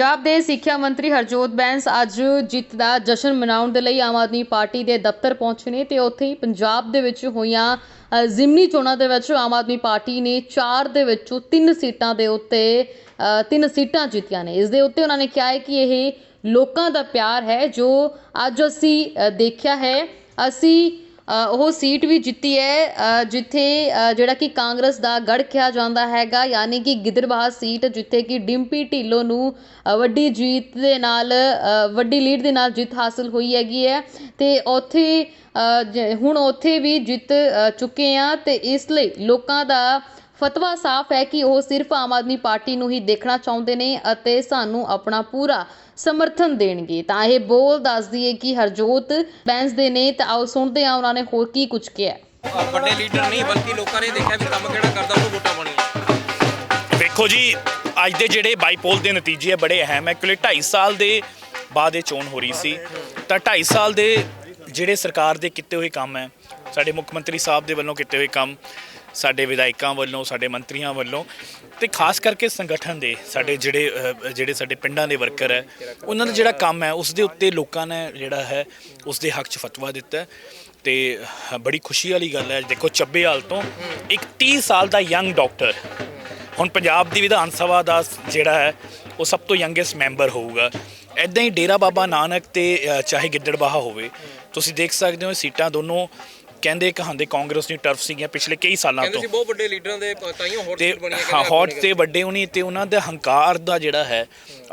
ਪੰਜਾਬ ਦੇ ਸਿੱਖਿਆ ਮੰਤਰੀ ਹਰਜੋਤ ਬੈਂਸ ਅੱਜ ਜਿੱਤ ਦਾ ਜਸ਼ਨ ਮਨਾਉਣ ਦੇ ਲਈ ਆਮ ਆਦਮੀ ਪਾਰਟੀ ਦੇ ਦਫ਼ਤਰ ਪਹੁੰਚੇ ਨੇ ਤੇ ਉੱਥੇ ਹੀ ਪੰਜਾਬ ਦੇ ਵਿੱਚ ਹੋਈਆਂ ਜ਼ਿਮਨੀ ਚੋਣਾਂ ਦੇ ਵਿੱਚ ਆਮ ਆਦਮੀ ਪਾਰਟੀ ਨੇ 4 ਦੇ ਵਿੱਚੋਂ 3 ਸੀਟਾਂ ਦੇ ਉੱਤੇ ਅ, ਤਿੰਨ ਸੀਟਾਂ ਜਿੱਤੀਆਂ ਨੇ। ਇਸ ਦੇ ਉੱਤੇ ਉਹਨਾਂ ਨੇ ਕਿਹਾ ਹੈ ਕਿ ਇਹ ਲੋਕਾਂ ਦਾ ਪਿਆਰ ਹੈ ਜੋ ਅੱਜ ਅਸੀਂ ਦੇਖਿਆ ਹੈ। ਅਸੀਂ ਉਹ ਸੀਟ ਵੀ ਜਿੱਤੀ ਹੈ ਜਿੱਥੇ ਜਿਹੜਾ ਕਿ ਕਾਂਗਰਸ ਦਾ ਗੜ੍ਹ ਕਿਹਾ ਜਾਂਦਾ ਹੈਗਾ, ਯਾਨੀ ਕਿ ਗਿੱਦੜਬਾਹਾ ਸੀਟ ਜਿੱਥੇ ਕਿ ਡਿੰਪੀ ਢਿੱਲੋਂ ਨੂੰ ਵੱਡੀ ਜੀਤ ਦੇ ਨਾਲ ਵੱਡੀ ਲੀਡ ਦੇ ਨਾਲ ਜਿੱਤ ਹਾਸਲ ਹੋਈ ਹੈਗੀ ਹੈ ਅਤੇ ਉੱਥੇ ਜ- ਹੁਣ ਉੱਥੇ ਵੀ ਜਿੱਤ ਚੁੱਕੇ ਹਾਂ ਅਤੇ ਇਸ ਲਈ ਲੋਕਾਂ ਦਾ ਫਤਵਾ ਸਾਫ਼ ਹੈ ਕਿ ਉਹ ਸਿਰਫ ਆਮ ਆਦਮੀ ਪਾਰਟੀ ਨੂੰ ਹੀ ਦੇਖਣਾ ਚਾਹੁੰਦੇ ਨੇ ਅਤੇ ਸਾਨੂੰ ਆਪਣਾ ਪੂਰਾ ਸਮਰਥਨ ਦੇਣਗੇ। ਤਾਂ ਇਹ ਬੋਲ ਦੱਸਦੀ ਹੈ ਕਿ ਹਰਜੋਤ ਬੈਂਸ ਦੇ ਨੇ ਤਾਂ ਆਓ ਸੁਣਦੇ ਹਾਂ ਉਹਨਾਂ ਨੇ ਹੋਰ ਕੀ ਕੁਝ ਕਿਹਾ। ਵੱਡੇ ਲੀਡਰ ਨਹੀਂ ਬਲਕਿ ਲੋਕਾਂ ਨੇ ਦੇਖਿਆ ਵੀ ਕੰਮ ਕਿਹੜਾ ਕਰਦਾ ਉਹਨੂੰ ਵੋਟਾਂ ਪਾਉਣੀਆਂ। ਵੇਖੋ ਜੀ ਅੱਜ ਦੇ ਜਿਹੜੇ ਬਾਈਪੋਲ ਦੇ ਨਤੀਜੇ ਆ ਬੜੇ ਅਹਿਮ ਹੈ। ਕਿਉਂਕਿ 2.5 ਸਾਲ ਦੇ ਬਾਅਦ ਇਹ ਚੋਣ ਹੋ ਰਹੀ ਸੀ। ਤਾਂ 2.5 ਸਾਲ ਦੇ ਜਿਹੜੇ ਸਰਕਾਰ ਦੇ ਕੀਤੇ ਹੋਏ ਕੰਮ ਹੈ ਸਾਡੇ ਮੁੱਖ ਮੰਤਰੀ ਸਾਹਿਬ ਦੇ ਵੱਲੋਂ ਕੀਤੇ ਹੋਏ ਕੰਮ ਸਾਡੇ ਵਿਧਾਇਕਾਂ ਵੱਲੋਂ ਸਾਡੇ ਮੰਤਰੀਆਂ ਵੱਲੋਂ ਤੇ ਖਾਸ ਕਰਕੇ ਸੰਗਠਨ ਦੇ ਸਾਡੇ ਜਿਹੜੇ ਅਹ, ਜਿਹੜੇ ਸਾਡੇ ਪਿੰਡਾਂ ਦੇ ਵਰਕਰ ਹੈ ਉਹਨਾਂ ਦਾ ਜਿਹੜਾ ਕੰਮ ਹੈ ਉਸ ਦੇ ਉੱਤੇ ਲੋਕਾਂ ਨੇ ਜਿਹੜਾ ਹੈ ਉਸ ਦੇ ਹੱਕ 'ਚ ਫਤਵਾ ਦਿੱਤਾ ਹੈ ਤੇ ਬੜੀ ਖੁਸ਼ੀ ਵਾਲੀ ਗੱਲ ਹੈ ਦੇਖੋ ਚੱਬੇ ਹਾਲ ਤੋਂ ਇੱਕ 30 ਸਾਲ ਦਾ ਯੰਗ ਡਾਕਟਰ ਹੁਣ ਪੰਜਾਬ ਦੀ ਵਿਧਾਨ ਸਭਾ ਦਾ ਜਿਹੜਾ ਹੈ ਉਹ ਸਭ ਤੋਂ ਯੰਗੈਸਟ ਮੈਂਬਰ ਹੋਊਗਾ। ਐਦਾਂ ਹੀ ਡੇਰਾ ਬਾਬਾ ਨਾਨਕ ਤੇ ਅ, ਚਾਹੇ ਗਿੱਦੜਬਾਹਾ ਹੋਵੇ ਤੁਸੀਂ ਦੇਖ ਸਕਦੇ ਹੋ ਇਹ ਸੀਟਾਂ ਦੋਨੋਂ ਕਹਿੰਦੇ ਕਹਾਂਦੇ ਕਾਂਗਰਸ ਦੀ ਟਰਫ ਸੀਗੀਆਂ ਪਿਛਲੇ ਕਈ ਸਾਲਾਂ ਕਹਿੰਦੇ ਤੋਂ। ਸੀ ਬਹੁਤ ਵੱਡੇ ਲੀਡਰਾਂ ਦੇ ਤਾਈਓ ਹੋਰ ਤੇ ਸੀਟ ਬਣੀ ਹੈ ਹਾਂ ਹੌਟ ਤੇ ਵੱਡੇ ਹੋਣੀ ਤੇ ਉਹਨਾਂ ਦਾ ਹੰਕਾਰ ਦਾ ਜਿਹੜਾ ਹੈ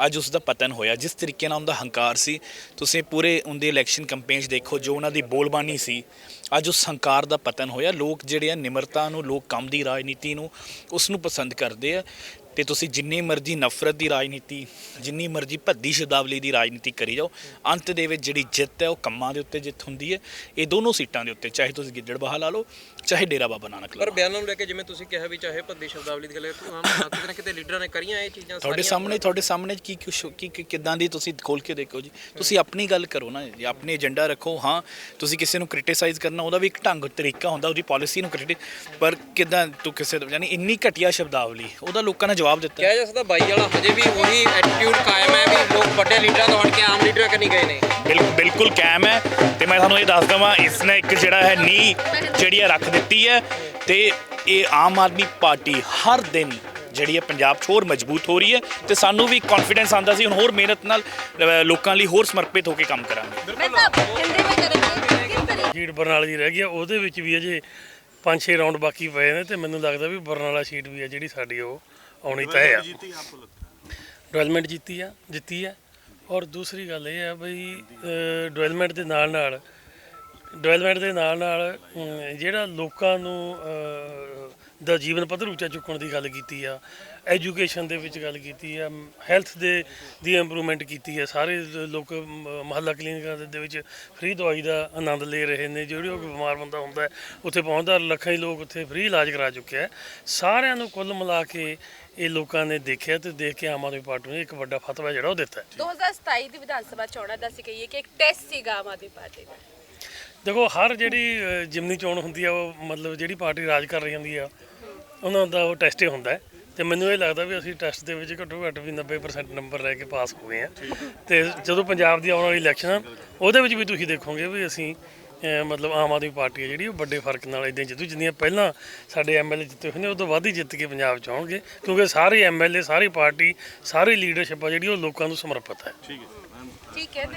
ਅੱਜ ਉਸ ਦਾ ਪਤਨ ਹੋਇਆ। ਜਿਸ ਤਰੀਕੇ ਨਾਲ ਉਹਦਾ ਹੰਕਾਰ ਸੀ ਤੁਸੀਂ ਪੂਰੇ ਉਹਦੇ ਇਲੈਕਸ਼ਨ ਕੈਂਪੇਨ 'ਚ ਦੇਖੋ ਜੋ ਉਹਨਾਂ ਦੀ ਬੋਲਬਾਨੀ ਸੀ ਅੱਜ ਉਸ ਹੰਕਾਰ ਦਾ ਪਤਨ ਹੋਇਆ। ਲੋਕ ਜਿਹੜੇ ਆ ਨਿਮਰਤਾ ਨੂੰ ਲੋਕ ਕੰਮ ਦੀ ਰਾਜਨੀਤੀ ਨੂੰ ਉਸ ਨੂੰ ਪਸੰਦ ਕਰਦੇ ਆ। ਤੇ ਤੁਸੀਂ ਜਿੰਨੀ ਮਰਜ਼ੀ ਨਫ਼ਰਤ ਦੀ ਰਾਜਨੀਤੀ ਜਿੰਨੀ ਮਰਜ਼ੀ ਭੱਦੀ ਸ਼ਬਦਾਵਲੀ ਦੀ ਰਾਜਨੀਤੀ ਕਰੀ ਜਾਓ ਅੰਤ ਦੇ ਵਿੱਚ ਜਿਹੜੀ ਜਿੱਤ ਹੈ ਉਹ ਕੰਮਾਂ ਦੇ ਉੱਤੇ ਜਿੱਤ ਹੁੰਦੀ ਹੈ। ਇਹ ਦੋਨੋਂ ਸੀਟਾਂ ਦੇ ਉੱਤੇ ਚਾਹੇ ਤੁਸੀਂ ਗਿੱਦੜਬਾਹਾ ਲਾ ਲਓ ਚਾਹੇ ਡੇਰਾ ਬਾਬਾ ਨਾਨਕ ਲਾ ਪਰ ਲਓ। ਬਿਆਨਾਂ ਨੂੰ ਲੈ ਕੇ ਜਿਵੇਂ ਤੁਸੀਂ ਕਿਹਾ ਵੀ ਚਾਹੇ ਭੱਦੀ ਸ਼ਬਦਾਵਲੀ ਦੀ ਗੱਲ ਹੈ ਹਾਂ ਕਿਤੇ ਨਾ ਕਿਤੇ ਲੀਡਰਾਂ ਨੇ ਕਰੀਆਂ ਇਹ ਚੀਜ਼ਾਂ ਤੁਹਾਡੇ। ਸਾਹਮਣੇ ਤੁਹਾਡੇ ਸਾਹਮਣੇ ਕੀ ਕੁਛ ਕੀ ਕੀ- ਕਿੱਦਾਂ ਦੀ ਤੁਸੀਂ ਖੋਲ ਕੇ ਦੇਖੋ ਜੀ। ਤੁਸੀਂ ਆਪਣੀ ਗੱਲ ਕਰੋ ਨਾ ਜੀ ਆਪਣੇ ਏਜੰਡਾ ਰੱਖੋ। ਹਾਂ ਤੁਸੀਂ ਕਿਸੇ ਨੂੰ ਕ੍ਰਿਟਿਸਾਈਜ਼ ਕਰਨਾ ਉਹਦਾ ਵੀ ਇੱਕ ਢੰਗ ਤਰੀਕਾ ਹੁੰਦਾ ਉਹਦੀ ਪਾਲਿਸੀ ਨੂੰ ਕ੍ਰਿਟਿਕ ਪਰ ਕਿੱਦਾਂ ਤੂੰ ਕਿਸੇ ਦਾ ਯਾਨੀ ਇੰਨੀ ਘਟੀਆ ਸ਼ਬਦਾਵਲੀ ਉਹਦਾ ਲੋਕਾਂ ਨੇ ਜਵਾਬ ਦਿੱਤਾ। ਕਿਹਾ ਜਾ ਸਕਦਾ ਬਾਈ ਵਾਲਾ ਹਜੇ ਵੀ ਉਹੀ ਐਟੀਟਿਊਡ ਕਾਇਮ ਹੈ ਵੀ ਲੋਕ ਵੱਡੇ ਲੀਡਰਾਂ ਤੋਂ ਹਟ ਕੇ ਆਮ ਲੀਡਰਾਂ ਕੰਨੀ ਗਏ ਨੇ। ਬਿਲਕੁਲ ਬਿਲਕੁਲ ਕਾਇਮ ਹੈ ਤੇ ਮੈਂ ਤੁਹਾਨੂੰ ਇਹ ਦੱਸ ਦਵਾਂ ਇਸ ਨੇ ਇੱਕ ਜਿਹੜਾ ਹੈ ਨੀ ਜਿਹੜੀ ਹੈ ਰੱਖ ਦਿੱਤੀ ਹੈ ਤੇ ਇਹ ਆਮ ਆਦਮੀ ਪਾਰਟੀ ਹਰ ਦਿਨ ਜਿਹੜੀ ਹੈ ਪੰਜਾਬ 'ਚ ਹੋਰ ਮਜ਼ਬੂਤ ਹੋ ਰਹੀ ਹੈ ਤੇ ਸਾਨੂੰ ਵੀ ਕੌਨਫੀਡੈਂਸ ਆਂਦਾ ਸੀ ਹੁਣ ਹੋਰ ਮਿਹਨਤ ਨਾਲ ਲੋਕਾਂ ਲਈ ਹੋਰ ਸਮਰਪਿਤ ਹੋ ਕੇ ਕੰਮ ਕਰਾਂਗੇ। ਸੀਟ ਬਰਨਾਲੇ ਦੀ ਰਹਿ ਗਈ ਆ ਉਹਦੇ ਵਿੱਚ ਵੀ ਅਜੇ 5-6 ਰਾਉਂਡ ਬਾਕੀ ਪਏ ਨੇ ਤੇ ਮੈਨੂੰ ਲੱਗਦਾ ਵੀ ਬਰਨਾਲਾ ਸੀਟ ਵੀ ਆ ਜਿਹੜੀ ਸਾਡੀ ਉਹ। ਆਉਣੀ ਤੈਅ ਆ। ਡਿਵੈਲਪਮੈਂਟ ਜਿੱਤੀ ਆ ਜਿੱਤੀ ਆ। ਔਰ ਦੂਸਰੀ ਗੱਲ ਇਹ ਆ ਬਈ ਡਿਵੈਲਪਮੈਂਟ ਦੇ ਨਾਲ ਨਾਲ ਡਿਵੈਲਪਮੈਂਟ ਦੇ ਨਾਲ ਨਾਲ ਅਮ, ਜਿਹੜਾ ਲੋਕਾਂ ਨੂੰ ਦਾ ਜੀਵਨ ਪੱਧਰ ਉੱਚਾ ਚੁੱਕਣ ਦੀ ਗੱਲ ਕੀਤੀ ਆ ਐਜੂਕੇਸ਼ਨ ਦੇ ਵਿੱਚ ਗੱਲ ਕੀਤੀ ਆ ਹੈਲਥ ਦੇ, ਦੀ ਇੰਪਰੂਵਮੈਂਟ ਕੀਤੀ ਆ, ਸਾਰੇ ਲੋਕ ਮਹੱਲਾ ਕਲੀਨਿਕਾਂ ਦੇ- ਵਿੱਚ ਫ੍ਰੀ ਦਵਾਈ ਦਾ ਆਨੰਦ ਲੈ ਰਹੇ ਨੇ, ਜਿਹੜੇ ਉਹ ਬਿਮਾਰ ਬੰਦਾ ਹੁੰਦਾ ਉੱਥੇ ਪਹੁੰਚਦਾ, ਲੱਖਾਂ ਹੀ ਲੋਕ ਉੱਥੇ ਫ੍ਰੀ ਇਲਾਜ ਕਰਾ ਚੁੱਕਿਆ ਹੈ। ਸਾਰਿਆਂ ਨੂੰ ਕੁੱਲ ਮਿਲਾ ਕੇ ਇਹ ਲੋਕਾਂ ਨੇ ਦੇਖਿਆ ਤੇ ਦੇਖ ਕੇ ਆਮ ਆਦਮੀ ਪਾਰਟੀ ਨੇ ਇੱਕ ਵੱਡਾ ਫਤਵਾ ਜਿਹੜਾ ਉਹ ਦਿੱਤਾ ਹੈ 2027 ਦੀ ਵਿਧਾਨ ਸਭਾ ਚੋਣਾਂ ਦਾ ਅਸੀਂ ਕਹੀਏ ਕਿ ਇੱਕ ਟੈਸਟ ਸੀਗਾ ਆਮ ਆਦਮੀ ਪਾਰਟੀ ਦਾ ਦੇਖੋ ਹਰ ਜਿਹੜੀ ਅ, ਜਿਮਨੀ ਚੋਣ ਹੁੰਦੀ ਆ ਉਹ ਮਤਲਬ ਜਿਹੜੀ ਪਾਰਟੀ ਰਾਜ ਕਰ ਰਹੀ ਹੁੰਦੀ ਆ ਉਹਨਾਂ ਦਾ ਉਹ ਟੈਸਟ ਹੀ ਹੁੰਦਾ ਹੈ। ਤੇ ਮੈਨੂੰ ਇਹ ਲੱਗਦਾ ਵੀ ਅਸੀਂ ਟੈਸਟ ਦੇ ਵਿੱਚ ਘੱਟੋ ਘੱਟ ਵੀ 90% ਨੰਬਰ ਲੈ ਕੇ ਪਾਸ ਹੋ ਗਏ ਆ ਤੇ ਜਦੋਂ ਪੰਜਾਬ ਦੀ ਆਉਣ ਵਾਲੀ ਇਲੈਕਸ਼ਨ ਆ ਉਹਦੇ ਵਿੱਚ ਵੀ ਤੁਸੀਂ ਦੇਖੋਗੇ ਵੀ ਅਸੀਂ ਅ, ਮਤਲਬ ਆਮ ਆਦਮੀ ਪਾਰਟੀ ਆ ਜਿਹੜੀ ਉਹ ਵੱਡੇ ਫ਼ਰਕ ਨਾਲ ਇਦਾਂ ਜਿੱਤੂ। ਜਿੰਨੀਆਂ ਪਹਿਲਾਂ ਸਾਡੇ ਐਮਐਲਏ ਜਿੱਤੇ ਹੋਏ ਨੇ ਉਹ ਤੋਂ ਵੱਧ ਹੀ ਜਿੱਤ ਕੇ ਪੰਜਾਬ ਚ ਆਉਣਗੇ ਕਿਉਂਕਿ ਸਾਰੇ ਐਮਐਲਏ ਸਾਰੀ ਪਾਰਟੀ ਸਾਰੀ ਲੀਡਰਸ਼ਿਪ ਆ ਜਿਹੜੀ ਉਹ ਲੋਕਾਂ ਨੂੰ ਸਮਰਪਿਤ ਹੈ। ਠੀਕ ਹੈ ਤੇ